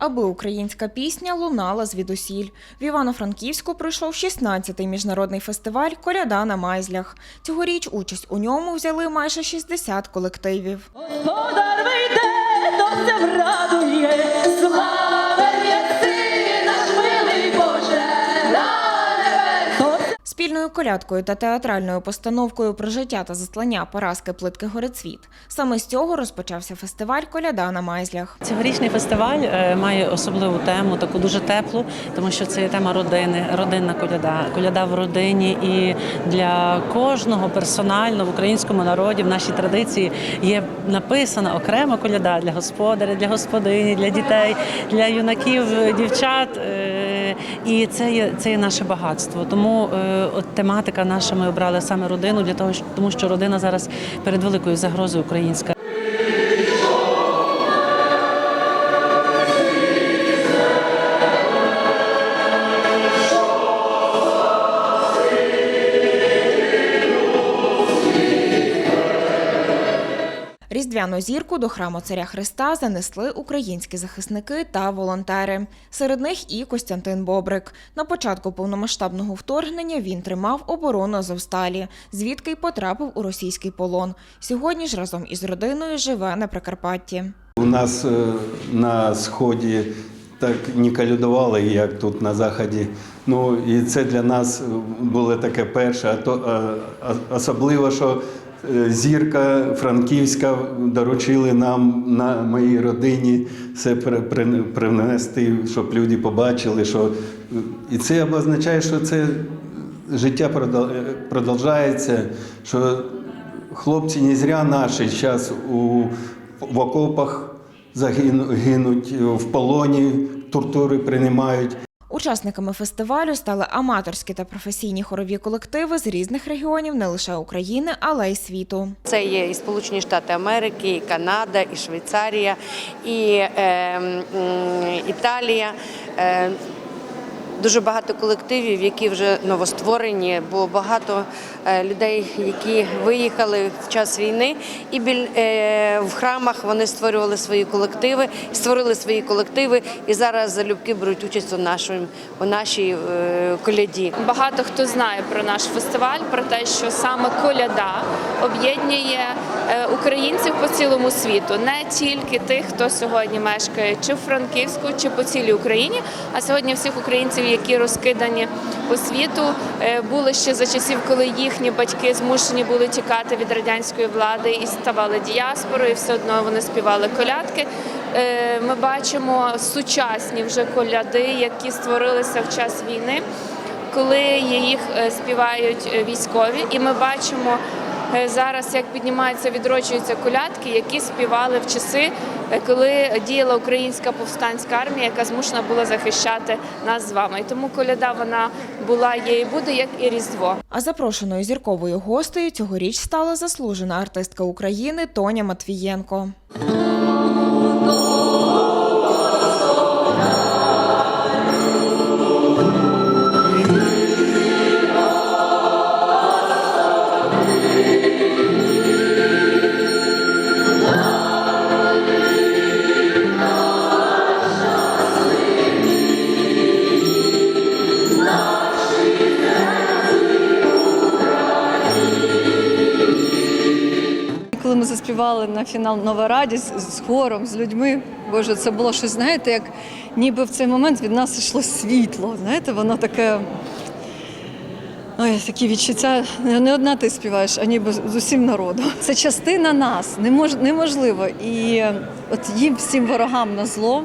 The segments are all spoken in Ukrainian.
Аби українська пісня лунала звідусіль. В Івано-Франківську пройшов 16-й міжнародний фестиваль Коляда на майзлях. Цьогоріч участь у ньому взяли майже 60 колективів. Господар вийде, то все колядкою та театральною постановкою про життя та заслання Параски плитки Горецвіт. Саме з цього розпочався фестиваль Коляда на майзлях. Цьогорічний фестиваль е, має особливу тему, таку дуже теплу, тому що це є тема родини, родинна коляда, коляда в родині. І для кожного персонально в українському народі, в нашій традиції є написана окрема коляда для господаря, для господині, для дітей, для юнаків, дівчат. Е, І це є це є наше багатство. Тому е, от тематика наша ми обрали саме родину для того, тому що родина зараз перед великою загрозою українська. Різдвяну зірку до храму царя Христа занесли українські захисники та волонтери. Серед них і Костянтин Бобрик. На початку повномасштабного вторгнення він тримав оборону Азовсталі, звідки й потрапив у російський полон. Сьогодні ж разом із родиною живе на Прикарпатті. У нас е, на сході так не калюдували, як тут на заході. Ну і це для нас було таке перше, а то е, особливо, що е, зірка франківська доручили нам на моїй родині все при- при- привнести, щоб люди побачили, що е, і це означає, що це життя е, продовжується, що хлопці не зря наші зараз у в окопах загину- гинуть, в полоні тортури приймають. Учасниками фестивалю стали аматорські та професійні хорові колективи з різних регіонів не лише України, але й світу. Це є і Сполучені Штати Америки, і Канада, і Швейцарія, і е, Італія. Е, Дуже багато колективів, які вже новостворені, бо багато людей, які виїхали в час війни, і біль е, в храмах вони створювали свої колективи, створили свої колективи, і зараз залюбки беруть участь у нашому у нашій е, коляді. Багато хто знає про наш фестиваль, про те, що саме коляда об'єднує е, українців по цілому світу, не тільки тих, хто сьогодні мешкає чи в Франківську, чи по цілій Україні, а сьогодні всіх українців, які розкидані по світу, е, були ще за часів, коли їхні батьки змушені були тікати від радянської влади і ставали діаспорою, і все одно вони співали колядки. Е, Ми бачимо сучасні вже коляди, які створилися в час війни коли їх е, співають е, військові, і ми бачимо зараз, як піднімаються, відроджуються колядки, які співали в часи, е, коли діяла українська повстанська армія, яка змушена була захищати нас з вами. І тому коляда вона була, є і буде, як і різдво. А запрошеною зірковою гостею цьогоріч стала заслужена артистка України Тоня Матвієнко. Заспівали на фінал Нова радість з хором, з людьми, боже, це було щось, знаєте, як ніби в цей момент від нас йшло світло. Знаєте, воно таке. Ой, такі відчуття. Не одна ти співаєш, а ніби з усім народом. Це частина нас, немож, неможливо. І от їм всім ворогам на зло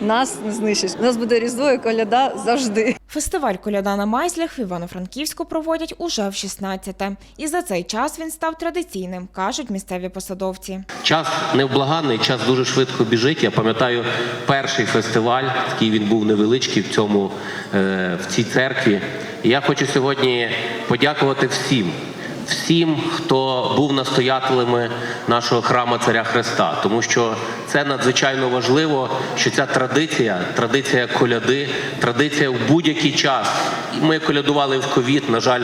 нас не знищиш. У нас буде різдво і коляда завжди. Фестиваль Коляда на майзлях в Івано-Франківську проводять уже в 16-те. І за цей час він став традиційним, кажуть місцеві посадовці. Час невблаганний, час дуже швидко біжить. Я пам'ятаю перший фестиваль, який він був невеличкий в цьому е, в цій церкві. І я хочу сьогодні подякувати всім, всім, хто був настоятелями нашого храму Царя Христа, тому що це надзвичайно важливо, що ця традиція, традиція коляди, традиція в будь-який час. Ми колядували в ковід, на жаль,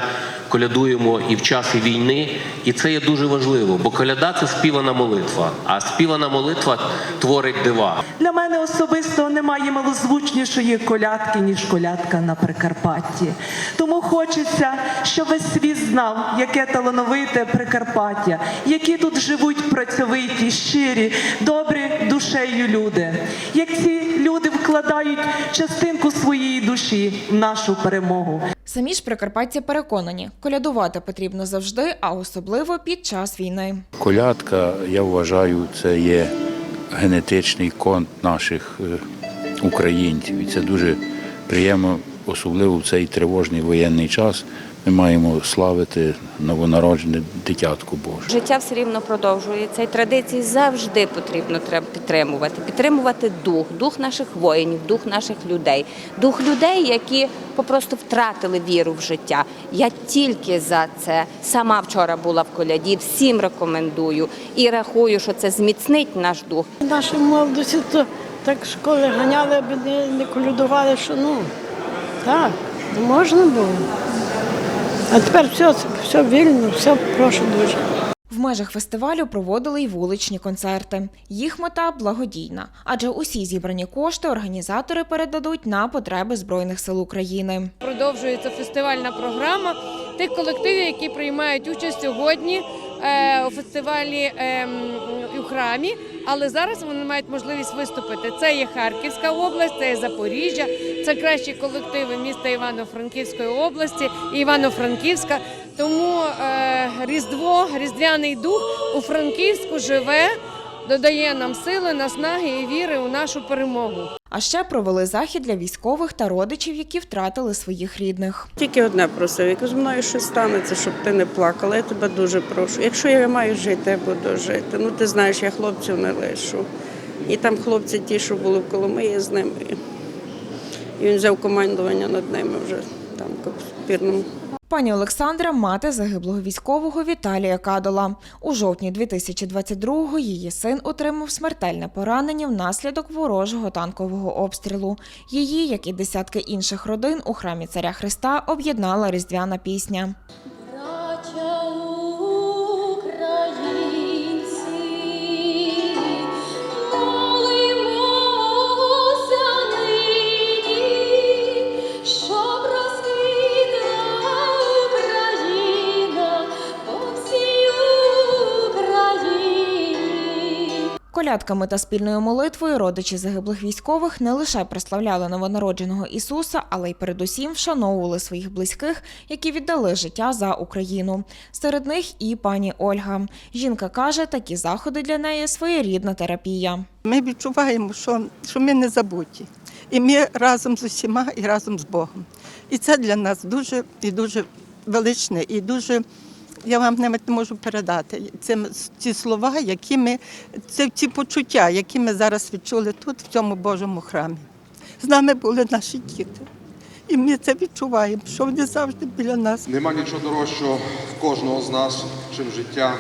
колядуємо і в час війни, і це є дуже важливо, бо коляда це співана молитва, а співана молитва творить дива. Для мене особисто немає малозвучнішої колядки, ніж колядка на Прикарпатті. Тому хочеться, щоб весь світ знав, яке талановите Прикарпаття, які тут живуть працьовиті, щирі, добрі душею люди. Як ці люди вкладають частинку своєї душі в нашу перемогу. Самі ж прикарпатці переконані, колядувати потрібно завжди, а особливо під час війни. Колядка, я вважаю, це є генетичний конт наших е, українців. І це дуже приємно, особливо в цей тривожний воєнний час. Ми маємо славити новонароджене дитятко Боже. Життя все рівно продовжується, і традиції завжди потрібно підтримувати. Підтримувати дух, дух наших воїнів, дух наших людей, дух людей, які попросту втратили віру в життя. Я тільки за це сама вчора була в коляді, всім рекомендую і рахую, що це зміцнить наш дух. Наші молодості то так школи ганяли, аби не, не колюдували, що ну так, не можна було. А тепер все, все вільно, все прошу дуже. В межах фестивалю проводили й вуличні концерти. Їх мета благодійна, адже усі зібрані кошти організатори передадуть на потреби Збройних сил України. Продовжується фестивальна програма тих колективів, які приймають участь сьогодні е, у фестивалі е, у храмі. Але зараз вони мають можливість виступити. Це є Харківська область, це є Запоріжжя, це кращі колективи міста Івано-Франківської області і Івано-Франківська. Тому е, Різдво, Різдвяний дух у Франківську живе, додає нам сили, наснаги і віри у нашу перемогу. А ще провели захід для військових та родичів, які втратили своїх рідних. Тільки одне просив. Я кажу, мною щось станеться, щоб ти не плакала. Я тебе дуже прошу. Якщо я маю жити, я буду жити. Ну ти знаєш, я хлопців не лишу. І там хлопці ті, що були в Коломиї з ними. І він взяв командування над ними вже там в пірному. Пані Олександра мати загиблого військового Віталія Кадола. У жовтні 2022-го її син отримав смертельне поранення внаслідок ворожого танкового обстрілу. Її, як і десятки інших родин, у храмі царя Христа об'єднала різдвяна пісня. Колядками та спільною молитвою родичі загиблих військових не лише прославляли новонародженого Ісуса, але й передусім вшановували своїх близьких, які віддали життя за Україну. Серед них і пані Ольга. Жінка каже, такі заходи для неї своєрідна терапія. Ми відчуваємо, що, що ми не забуті. І ми разом з усіма і разом з Богом. І це для нас дуже і дуже величне, і дуже. Я вам не можу передати це ці слова, які ми, це ті почуття, які ми зараз відчули тут, в цьому Божому храмі. З нами були наші діти. І ми це відчуваємо, що вони завжди біля нас. Нема нічого дорожчого в кожного з нас, чим життя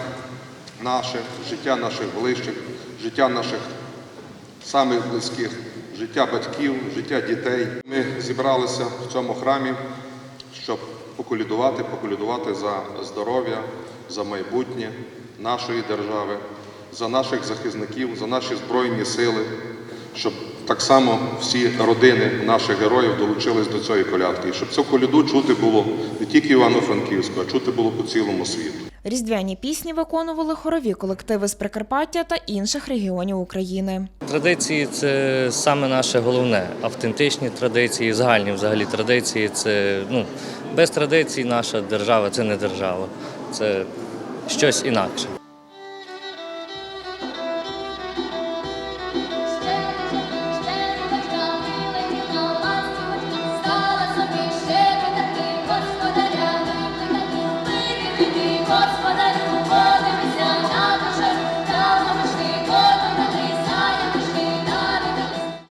наше, життя наших ближчих, життя наших самих близьких, життя батьків, життя дітей. Ми зібралися в цьому храмі, щоб поколідувати, поколідувати за здоров'я, за майбутнє нашої держави, за наших захисників, за наші збройні сили, щоб так само всі родини наших героїв долучились до цієї колядки, і щоб цю коляду чути було не тільки Івано-Франківську, а чути було по цілому світу. Різдвяні пісні виконували хорові колективи з Прикарпаття та інших регіонів України. Традиції це саме наше головне. Автентичні традиції, загальні взагалі традиції. Це ну без традицій наша держава це не держава, це щось інакше.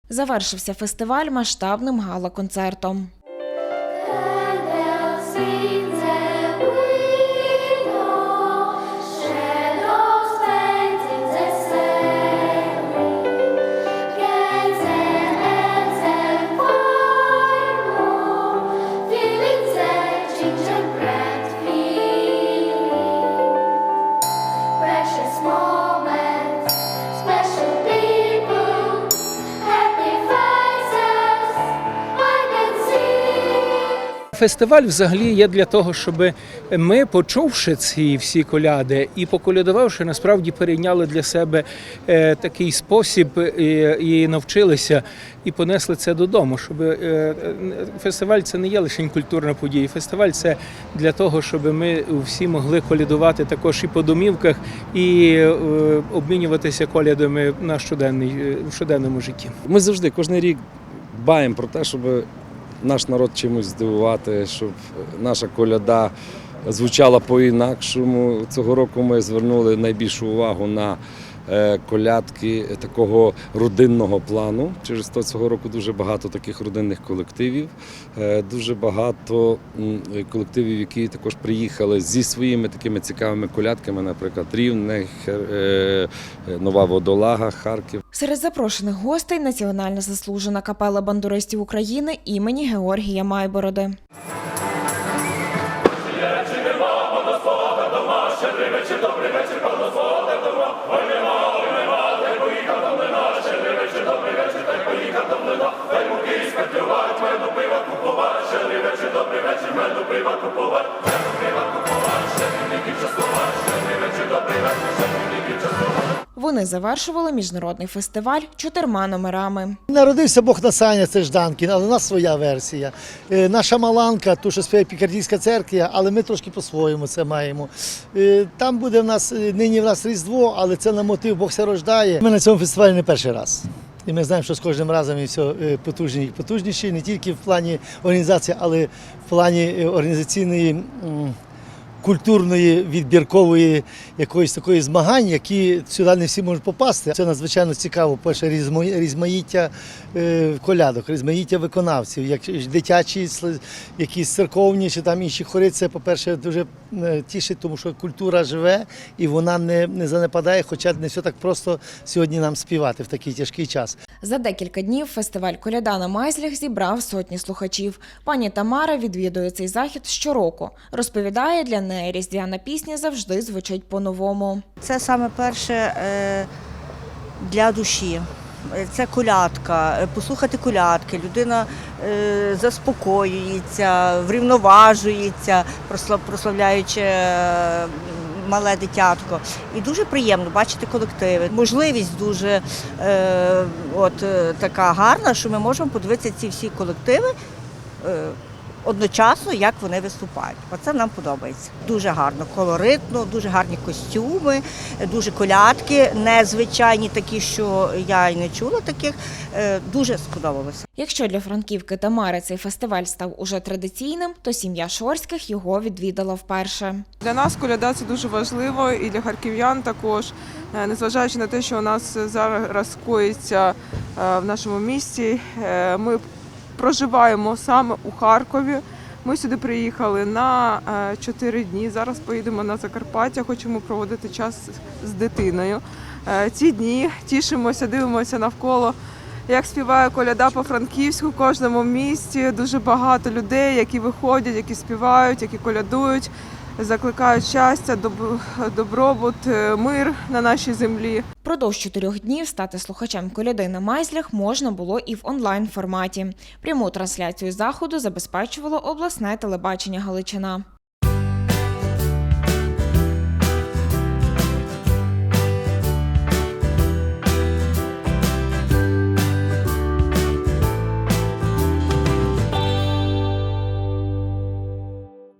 Завершився фестиваль масштабним гала-концертом. Фестиваль взагалі є для того, щоб ми, почувши ці всі коляди і поколядувавши, насправді перейняли для себе е, такий спосіб е, і навчилися і понесли це додому. Щоб е, фестиваль це не є лише культурна подія. Фестиваль це для того, щоб ми всі могли колядувати також і по домівках, і обмінюватися колядами на щоденний щоденному житті. Ми завжди кожен рік дбаємо про те, щоб наш народ чимось здивувати, щоб наша коляда звучала по-інакшому. Цього року ми звернули найбільшу увагу на е, колядки такого родинного плану. Через то цього року дуже багато таких родинних колективів, е, дуже багато колективів, які також приїхали зі своїми такими цікавими колядками, наприклад, Рівне, е, Нова Водолага, Харків. Серед запрошених гостей національна заслужена капела бандуристів України імені Георгія Майбороди. Вони завершували міжнародний фестиваль чотирма номерами. Народився Бог на це Жданкін, але у нас своя версія. Е, Наша Маланка, то що співає Пікардійська церква, але ми трошки по-своєму це маємо. Е, Там буде в нас е, нині в нас Різдво, але це на мотив Бог се рождає. Ми на цьому фестивалі не перший раз. І ми знаємо, що з кожним разом і все потужні і потужніші, не тільки в плані організації, але в плані організаційної. Культурної відбіркової якоїсь такої змагань, які сюди не всі можуть попасти. Це надзвичайно цікаво. Перше різмаїття е, колядок, різмаїття виконавців, як дитячі, якісь церковні чи там інші хори. Це, по-перше, дуже е, тішить, тому що культура живе і вона не, не занепадає, хоча не все так просто сьогодні нам співати в такий тяжкий час. За декілька днів фестиваль Коляда на Майзлях зібрав сотні слухачів. Пані Тамара відвідує цей захід щороку. Розповідає, для неї різдвяна пісня завжди звучить по-новому. Це саме перше е, для душі. Це колядка, Е, послухати колядки. Людина е, заспокоюється, врівноважується, просла- прославляючи мале дитятко. І дуже приємно бачити колективи. Можливість дуже е, от, е, така гарна, що ми можемо подивитися ці всі колективи. е, Одночасно, як вони виступають. Оце нам подобається. Дуже гарно, колоритно, дуже гарні костюми, дуже колядки, незвичайні такі, що я й не чула таких. Е, Дуже сподобалося. Якщо для Франківки Тамари цей фестиваль став уже традиційним, то сім'я Шорських його відвідала вперше. Для нас коляда це дуже важливо і для харків'ян також, Е, незважаючи на те, що у нас зараз коїться е, в нашому місті. Ми проживаємо саме у Харкові. Ми сюди приїхали на 4 дні. Зараз поїдемо на Закарпаття, хочемо проводити час з дитиною. Е, Ці дні тішимося, дивимося навколо. Як співає коляда по франківську в кожному місті, дуже багато людей, які виходять, які співають, які колядують, закликають щастя, доб- добробут, е, мир на нашій землі. Продовж чотирьох днів стати слухачем коляди на майзлях можна було і в онлайн форматі. Пряму трансляцію заходу забезпечувало обласне телебачення Галичина.